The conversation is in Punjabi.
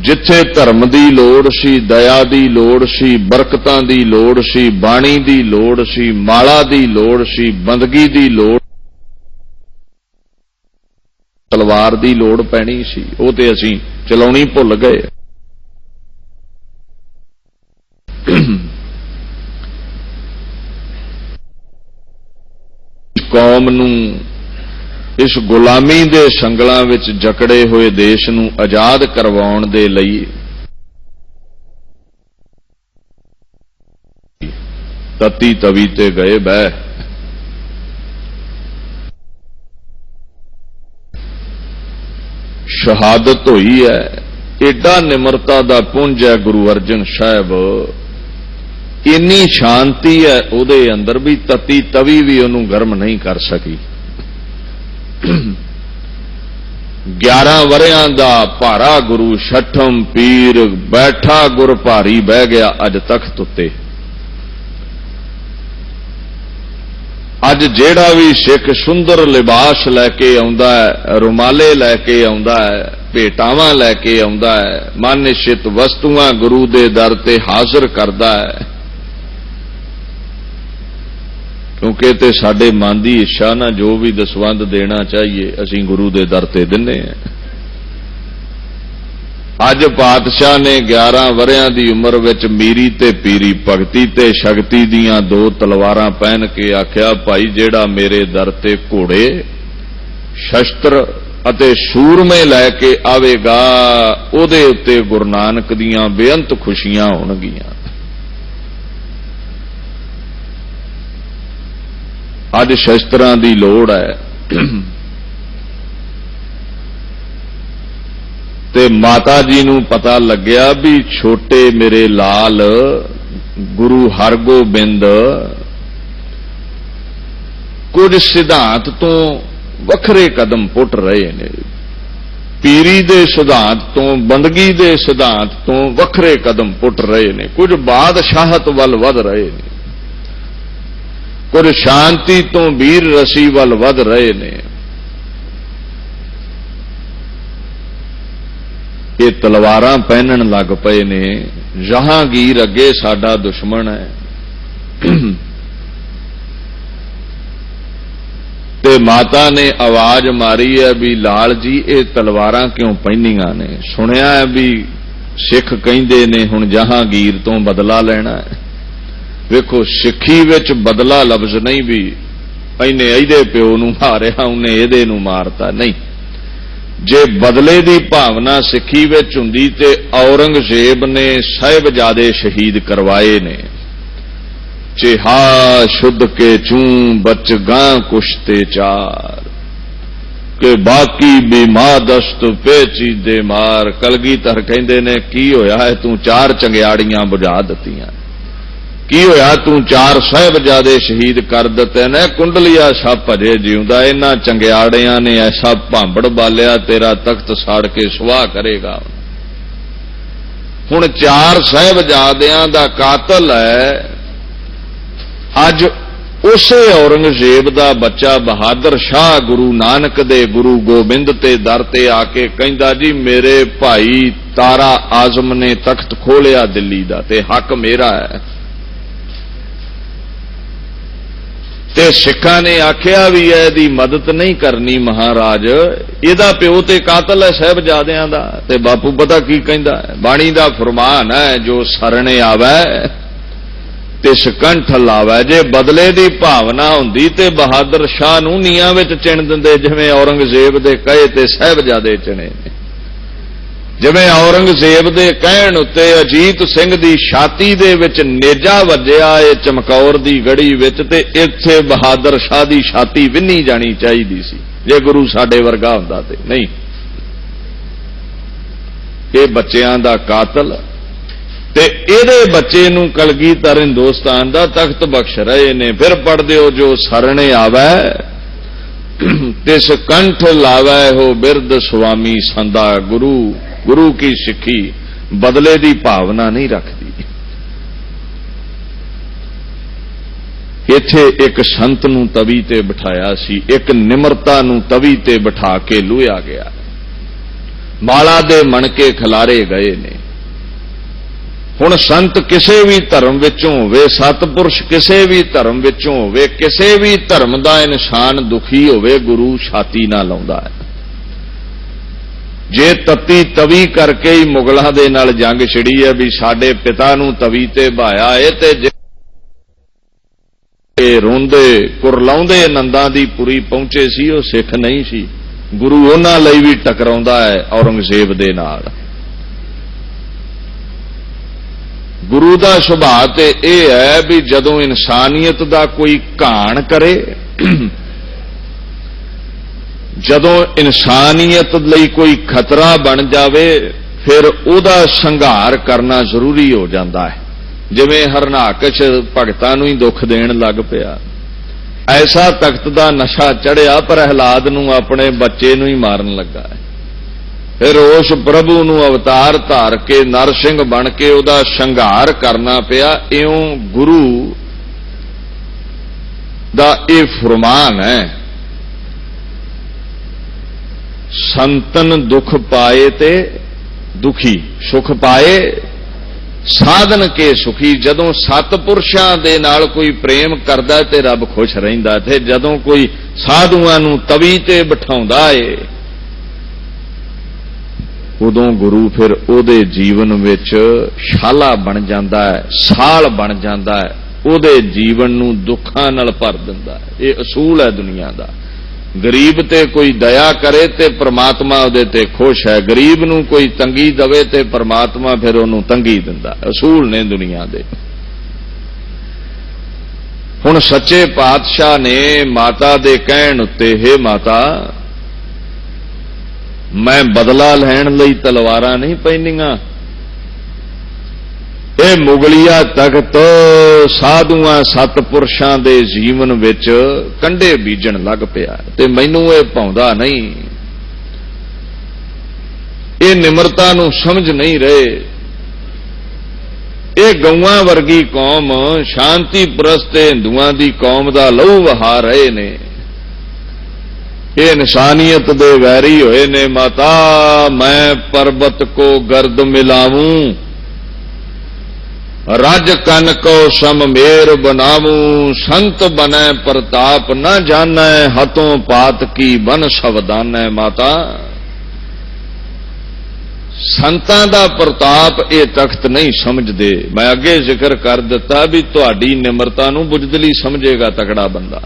ਜਿੱਥੇ ਧਰਮ ਦੀ ਲੋੜ ਸੀ, ਦਇਆ ਦੀ ਲੋੜ ਸੀ, ਬਰਕਤਾਂ ਦੀ ਲੋੜ ਸੀ, ਬਾਣੀ ਦੀ ਲੋੜ ਸੀ, ਮਾਲਾ ਦੀ ਲੋੜ ਸੀ, ਬੰਦਗੀ ਦੀ ਲੋੜ ਤਲਵਾਰ ਦੀ ਲੋੜ ਪੈਣੀ ਸੀ, ਉਹ ਤੇ ਅਸੀਂ ਚਲਾਉਣੀ ਭੁੱਲ ਗਏ। ਕੌਮ ਨੂੰ ਇਸ ਗੁਲਾਮੀ ਦੇ ਸੰਗਲਾਂ ਵਿੱਚ ਜਕੜੇ ਹੋਏ ਦੇਸ਼ ਨੂੰ ਆਜ਼ਾਦ ਕਰਵਾਉਣ ਦੇ ਲਈ ਤਤੀ ਤਵੀ ਤੇ ਗਏ ਬਹਿ। ਸ਼ਹਾਦਤ ਹੋਈ ਹੈ ਏਡਾ ਨਿਮਰਤਾ ਦਾ ਪੁੰਜ ਹੈ ਗੁਰੂ ਅਰਜਨ ਸਾਹਿਬ। ਇੰਨੀ ਸ਼ਾਂਤੀ ਹੈ ਉਹਦੇ ਅੰਦਰ ਵੀ ਤਤੀ ਤਵੀ ਵੀ ਉਹਨੂੰ ਗਰਮ ਨਹੀਂ ਕਰ ਸਕੀ। 11 ਵਰਿਆਂ ਦਾ ਭਾਰਾ ਗੁਰੂ ਛਠਮ ਪੀਰ ਬੈਠਾ ਗੁਰ ਭਾਰੀ ਬਹਿ ਗਿਆ ਅੱਜ ਤਖਤ ਉੱਤੇ। ਅੱਜ ਜਿਹੜਾ ਵੀ ਸਿੱਖ ਸੁੰਦਰ ਲਿਬਾਸ ਲੈ ਕੇ ਆਉਂਦਾ ਹੈ, ਰੁਮਾਲੇ ਲੈ ਕੇ ਆਉਂਦਾ ਹੈ, ਭੇਟਾਵਾਂ ਲੈ ਕੇ ਆਉਂਦਾ ਹੈ ਮਨ ਨਿਸ਼ਚਿਤ ਵਸਤੂਆਂ ਗੁਰੂ ਦੇ ਦਰ ਤੇ ਹਾਜ਼ਰ ਕਰਦਾ ਹੈ ਕਿਉਂਕਿ ਤੇ ਸਾਡੇ ਮਨ ਦੀ ਇੱਛਾ ਨਾ ਜੋ ਵੀ ਦਸਵੰਦ ਦੇਣਾ ਚਾਹੀਏ, ਅਸੀਂ ਗੁਰੂ ਦੇ ਦਰ ਤੇ ਦਿੰਨੇ ਆ ਅੱਜ ਪਾਤਸ਼ਾਹ ਨੇ 11 ਵਰਿਆਂ ਦੀ ਉਮਰ ਵਿੱਚ ਮੀਰੀ ਤੇ ਪੀਰੀ ਭਗਤੀ ਤੇ ਸ਼ਕਤੀ ਦੀਆਂ ਦੋ ਤਲਵਾਰਾਂ ਪਹਿਨ ਕੇ ਆਖਿਆ, ਭਾਈ, ਜਿਹੜਾ ਮੇਰੇ ਦਰ ਤੇ ਘੋੜੇ, ਸ਼ਸਤਰ ਅਤੇ ਸੂਰਮੇ ਲੈ ਕੇ ਆਵੇਗਾ, ਉਹਦੇ ਉੱਤੇ ਗੁਰੂ ਨਾਨਕ ਦੀਆਂ ਬੇਅੰਤ ਖੁਸ਼ੀਆਂ ਹੋਣਗੀਆਂ। ਅੱਜ ਸ਼ਸਤਰਾਂ ਦੀ ਲੋੜ ਹੈ। ਤੇ ਮਾਤਾ ਜੀ ਨੂੰ ਪਤਾ ਲੱਗਿਆ ਵੀ ਛੋਟੇ ਮੇਰੇ ਲਾਲ ਗੁਰੂ ਹਰਗੋਬਿੰਦ ਕੁਝ ਸਿਧਾਂਤ ਤੋਂ ਵੱਖਰੇ ਕਦਮ ਪੁੱਟ ਰਹੇ ਨੇ। ਪੀਰੀ ਦੇ ਸਿਧਾਂਤ ਤੋਂ, ਬੰਦਗੀ ਦੇ ਸਿਧਾਂਤ ਤੋਂ ਵੱਖਰੇ ਕਦਮ ਪੁੱਟ ਰਹੇ ਨੇ। ਕੁਝ ਬਾਦਸ਼ਾਹਤ ਵੱਲ ਵਧ ਰਹੇ ਨੇ। ਕੁਝ ਸ਼ਾਂਤੀ ਤੋਂ ਵੀਰ ਰਸੀ ਵੱਲ ਵੱਧ ਰਹੇ ਨੇ। ਇਹ ਤਲਵਾਰਾਂ ਪਹਿਨਣ ਲੱਗ ਪਏ ਨੇ। ਜਹਾਂਗੀਰ ਅੱਗੇ ਸਾਡਾ ਦੁਸ਼ਮਣ ਹੈ। ਤੇ ਮਾਤਾ ਨੇ ਆਵਾਜ਼ ਮਾਰੀ ਹੈ ਵੀ ਲਾਲ ਜੀ, ਇਹ ਤਲਵਾਰਾਂ ਕਿਉਂ ਪਹਿਨੀਆਂ ਨੇ? ਸੁਣਿਆ ਹੈ ਵੀ ਸਿੱਖ ਕਹਿੰਦੇ ਨੇ, ਹੁਣ ਜਹਾਂਗੀਰ ਤੋਂ ਬਦਲਾ ਲੈਣਾ ਹੈ। ਵੇਖੋ ਸਿੱਖੀ ਵਿੱਚ ਬਦਲਾ ਲਫ਼ਜ਼ ਨਹੀਂ ਵੀ ਇਹਨੇ ਇਹਦੇ ਪਿਓ ਨੂੰ ਮਾਰਿਆ ਉਹਨੇ ਇਹਦੇ ਨੂੰ ਮਾਰਤਾ ਨਹੀਂ ਜੇ ਬਦਲੇ ਦੀ ਭਾਵਨਾ ਸਿੱਖੀ ਵਿੱਚ ਹੁੰਦੀ ਤੇ ਔਰੰਗਜ਼ੇਬ ਨੇ ਸਾਹਿਬਜ਼ਾਦੇ ਸ਼ਹੀਦ ਕਰਵਾਏ ਨੇ ਚਿਹਾ ਸ਼ੁੱਧ ਕੇ ਚੂੰ ਬਚ ਗਾਂ ਕੁਸ਼ਤੇ ਚਾਰ ਕਿ ਬਾਕੀ ਬਿਮਾ ਦਸਤ ਪੇਚੀ ਦੇ ਮਾਰ ਕਲਗੀਧਰ ਕਹਿੰਦੇ ਨੇ ਕੀ ਹੋਇਆ ਹੈ ਤੂੰ ਚਾਰ ਚੰਗਿਆੜੀਆਂ ਬੁਝਾ ਦਿੱਤੀਆਂ ਕੀ ਹੋਇਆ? ਤੂੰ ਚਾਰ ਸਾਹਿਬਜ਼ਾਦੇ ਸ਼ਹੀਦ ਕਰ ਦਿੱਤੇ ਨੇ। ਕੁੰਡਲੀਆ ਸਭ ਭਜੇ ਜਿਉਂਦਾ। ਇਹਨਾਂ ਚੰਗਿਆੜਿਆਂ ਨੇ ਐਸਾ ਭਾਂਬੜ ਬਾਲਿਆ, ਤੇਰਾ ਤਖਤ ਸਾੜ ਕੇ ਸੁਆਹ ਕਰੇਗਾ। ਹੁਣ ਚਾਰ ਸਾਹਿਬਜ਼ਾਦਿਆਂ ਦਾ ਕਾਤਲ ਹੈ। ਅੱਜ ਉਸੇ ਔਰੰਗਜ਼ੇਬ ਦਾ ਬੱਚਾ ਬਹਾਦਰ ਸ਼ਾਹ ਗੁਰੂ ਨਾਨਕ ਦੇ ਗੁਰੂ ਗੋਬਿੰਦ ਤੇ ਦਰ ਤੇ ਆ ਕੇ ਕਹਿੰਦਾ, ਜੀ, ਮੇਰੇ ਭਾਈ ਤਾਰਾ ਆਜ਼ਮ ਨੇ ਤਖਤ ਖੋਲਿਆ ਦਿੱਲੀ ਦਾ ਤੇ ਹੱਕ ਮੇਰਾ ਹੈ। ਤੇ ਸਿੱਖਾਂ ਨੇ ਆਖਿਆ ਵੀ ਇਹਦੀ ਮਦਦ ਨਹੀਂ ਕਰਨੀ ਮਹਾਰਾਜ। ਇਹਦਾ ਪਿਓ ਤੇ ਕਾਤਲ ਹੈ ਸਹਿਬਜ਼ਾਦਿਆਂ ਦਾ। ਤੇ ਬਾਪੂ ਪਤਾ ਕੀ ਕਹਿੰਦਾ ਬਾਣੀ ਦਾ ਫਰਮਾਨ ਹੈ, ਜੋ ਸਰਣੇ ਆਵੇ ਤੇ ਸਕੰਠ ਲਾਵੇ। ਜੇ ਬਦਲੇ ਦੀ ਭਾਵਨਾ ਹੁੰਦੀ ਤੇ ਬਹਾਦਰ ਸ਼ਾਹ ਨੂੰ ਨੀਆਂ ਵਿੱਚ ਚਿਣ ਦਿੰਦੇ, ਜਿਵੇਂ ਔਰੰਗਜ਼ੇਬ ਦੇ ਕਹੇ ਤੇ ਸਹਿਬਜ਼ਾਦੇ ਚਿਣੇ। ਨੇ ਜਿਵੇਂ ਔਰੰਗਜ਼ੇਬ ਦੇ ਕਹਿਣ ਉੱਤੇ ਅਜੀਤ ਸਿੰਘ ਦੀ ਛਾਤੀ ਦੇ ਵਿੱਚ ਨੇਜਾ ਵੱਜਿਆ, ਇਹ ਚਮਕੌਰ ਦੀ ਗੜੀ ਵਿੱਚ ਤੇ ਇੱਥੇ ਬਹਾਦਰ ਸ਼ਾਹ ਦੀ ਛਾਤੀ ਵਿੰਨੀ ਜਾਣੀ ਚਾਹੀਦੀ ਸੀ। ਜੇ ਗੁਰੂ ਸਾਡੇ ਵਰਗਾ ਹੁੰਦਾ ਤੇ ਨਹੀਂ। ਇਹ ਬੱਚਿਆਂ ਦਾ ਕਾਤਲ ਤੇ ਇਹਦੇ ਬੱਚੇ ਨੂੰ ਕਲਗੀਧਰ ਹਿੰਦੁਸਤਾਨ ਦਾ ਤਖਤ ਬਖਸ਼ ਰਹੇ ਨੇ। ਫਿਰ ਪੜਦੇ ਹੋ ਜੋ ਸਰਣੇ ਆਵੈ, ਤਿਸ ਕੰਠ ਲਾਵੈ ਹੋ ਬਿਰਦ ਸੁਆਮੀ ਸੰਦਾ ਗੁਰੂ। ਗੁਰੂ ਕੀ ਸਿੱਖੀ, ਬਦਲੇ ਦੀ ਭਾਵਨਾ ਨਹੀਂ ਰੱਖਦੀ। ਇੱਥੇ ਇੱਕ ਸੰਤ ਨੂੰ ਤਵੀ ਤੇ ਬਿਠਾਇਆ ਸੀ, ਇੱਕ ਨਿਮਰਤਾ ਨੂੰ ਤਵੀ ਤੇ ਬਿਠਾ ਕੇ ਲੁਇਆ ਗਿਆ। ਮਾਲਾ ਦੇ ਮਣਕੇ ਖਿਲਾਰੇ ਗਏ ਨੇ। ਹੁਣ ਸੰਤ ਕਿਸੇ ਵੀ ਧਰਮ ਵਿੱਚੋਂ ਹੋਵੇ, ਸਤਪੁਰਸ਼ ਕਿਸੇ ਵੀ ਧਰਮ ਵਿੱਚੋਂ ਹੋਵੇ, ਕਿਸੇ ਵੀ ਧਰਮ ਦਾ ਇਨਸਾਨ ਦੁਖੀ ਹੋਵੇ, ਗੁਰੂ ਛਾਤੀ ਨਾਲ ਲਾਉਂਦਾ ਹੈ। ਜੇ ਤਤੀ ਤਵੀ ਕਰਕੇ ਹੀ ਮੁਗਲਾਂ ਦੇ ਨਾਲ ਜੰਗ ਛਿੜੀ ਹੈ ਵੀ ਸਾਡੇ ਪਿਤਾ ਨੂੰ ਤਵੀ ਤੇ ਭਾਇਆ ਏ ਤੇ ਜੇ ਰੋਂਦੇ, ਕੁਰਲਾਉਂਦੇ ਨੰਦਾਂ ਦੀ ਪੁਰੀ ਪਹੁੰਚੇ ਸੀ, ਉਹ ਸਿੱਖ ਨਹੀਂ ਸੀ। ਗੁਰੂ ਉਹਨਾਂ ਲਈ ਵੀ ਟਕਰਾਉਂਦਾ ਹੈ ਔਰੰਗਜ਼ੇਬ ਦੇ ਨਾਲ। ਗੁਰੂ ਦਾ ਸੁਭਾਅ ਤੇ ਇਹ ਹੈ ਵੀ ਜਦੋਂ ਇਨਸਾਨੀਅਤ ਦਾ ਕੋਈ ਘਾਣ ਕਰੇ ਜਦੋਂ ਇਨਸਾਨੀਅਤ ਲਈ ਕੋਈ ਖਤਰਾ ਬਣ ਜਾਵੇ, ਫਿਰ ਉਹਦਾ ਸੰਘਾਰ ਕਰਨਾ ਜ਼ਰੂਰੀ ਹੋ ਜਾਂਦਾ ਹੈ। ਜਿਵੇਂ ਹਰਨਾਕਸ਼ ਭਗਤਾਂ ਨੂੰ ਹੀ ਦੁੱਖ ਦੇਣ ਲੱਗ ਪਿਆ। ਐਸਾ ਤਖਤ ਦਾ ਨਸ਼ਾ ਚੜਿਆ, ਪਰ ਹਲਾਦ ਨੂੰ ਆਪਣੇ ਬੱਚੇ ਨੂੰ ਹੀ ਮਾਰਨ ਲੱਗਾ ਫਿਰ ਉਸ ਪ੍ਰਭੂ ਨੂੰ ਅਵਤਾਰ ਧਾਰ ਕੇ ਨਰਸਿੰਘ ਬਣ ਕੇ ਉਹਦਾ ਸ਼ੰਘਾਰ ਕਰਨਾ ਪਿਆ। ਇਉਂ ਗੁਰੂ ਦਾ ਇਹ ਫਰਮਾਨ ਹੈ ਸੰਤਨ ਦੁਖ ਪਾਏ ਤੇ ਦੁਖੀ, ਸੁਖ ਪਾਏ, ਸਾਧਨ ਕੇ ਸੁਖੀ। ਜਦੋਂ ਸਤਪੁਰਸ਼ਾਂ ਦੇ ਨਾਲ ਕੋਈ ਪ੍ਰੇਮ ਕਰਦਾ ਤੇ ਰੱਬ ਖੁਸ਼ ਰਹਿੰਦਾ ਤੇ ਜਦੋਂ ਕੋਈ ਸਾਧੂਆਂ ਨੂੰ ਤਵੀ ਤੇ ਬਿਠਾਉਂਦਾ ਏ, ਉਦੋਂ ਗੁਰੂ ਫਿਰ ਉਹਦੇ ਜੀਵਨ ਵਿੱਚ ਸ਼ਾਲਾ ਬਣ ਜਾਂਦਾ ਹੈ ਸਾਲ ਬਣ ਜਾਂਦਾ ਹੈ ਉਹਦੇ ਜੀਵਨ ਨੂੰ ਦੁੱਖਾਂ ਨਾਲ ਭਰ ਦਿੰਦਾ ਹੈ ਇਹ ਅਸੂਲ ਹੈ ਦੁਨੀਆ ਦਾ। ਗਰੀਬ ਤੇ ਕੋਈ ਦਇਆ ਕਰੇ ਤੇ ਪ੍ਰਮਾਤਮਾ ਉਹਦੇ ਤੇ ਖੁਸ਼ ਹੈ। ਗਰੀਬ ਨੂੰ ਕੋਈ ਤੰਗੀ ਦਵੇ ਤੇ ਪ੍ਰਮਾਤਮਾ ਫਿਰ ਉਹਨੂੰ ਤੰਗੀ ਦਿੰਦਾ। ਅਸੂਲ ਨੇ ਦੁਨੀਆ ਦੇ। ਹੁਣ ਸੱਚੇ ਪਾਤਸ਼ਾਹ ਨੇ ਮਾਤਾ ਦੇ ਕਹਿਣ ਉੱਤੇ, ਹੈ ਮਾਤਾ, ਮੈਂ ਬਦਲਾ ਲੈਣ ਲਈ ਤਲਵਾਰਾਂ ਨਹੀਂ ਪੈਣੀਆਂ ਇਹ ਮੁਗਲੀਆ ਤਖਤ ਸਾਧੂਆਂ ਸਤਪੁਰਸ਼ਾਂ ਦੇ ਜੀਵਨ ਵਿੱਚ ਕੰਡੇ ਬੀਜਣ ਲੱਗ ਪਿਆ ਤੇ ਮੈਨੂੰ ਇਹ ਭਾਉਂਦਾ ਨਹੀਂ। ਇਹ ਨਿਮਰਤਾ ਨੂੰ ਸਮਝ ਨਹੀਂ ਰਹੇ। ਇਹ ਗਊਆਂ ਵਰਗੀ ਕੌਮ ਸ਼ਾਂਤੀ ਪ੍ਰਸਤ ਹਿੰਦੂਆਂ ਦੀ ਕੌਮ ਦਾ ਲਹੂ ਵਹਾ ਰਹੇ ਨੇ। ਇਹ ਇਨਸਾਨੀਅਤ ਦੇ ਵੈਰੀ ਹੋਏ ਨੇ, ਮਾਤਾ, ਮੈਂ ਪਰਬਤ ਕੋ ਗਰਦ ਮਿਲਾਵੂੰ ਰਜ ਕਨ ਕੋ ਸਮ ਮੇਰ ਬਨਾਵੂੰ ਸੰਤ ਬਨੈ ਪ੍ਰਤਾਪ ਨਾ ਜਾਣੈ ਹਤੋਂ ਪਾਤ ਕੀ ਬਨ ਸਵਦਾਨੈ ਮਾਤਾ। ਸੰਤਾਂ ਦਾ ਪ੍ਰਤਾਪ ਇਹ ਤਖਤ ਨਹੀਂ ਸਮਝਦੇ। ਮੈਂ ਅੱਗੇ ਜ਼ਿਕਰ ਕਰ ਦਿੱਤਾ ਵੀ ਤੁਹਾਡੀ ਨਿਮਰਤਾ ਨੂੰ ਬੁਝਦਲੀ ਸਮਝੇਗਾ ਤਕੜਾ ਬੰਦਾ।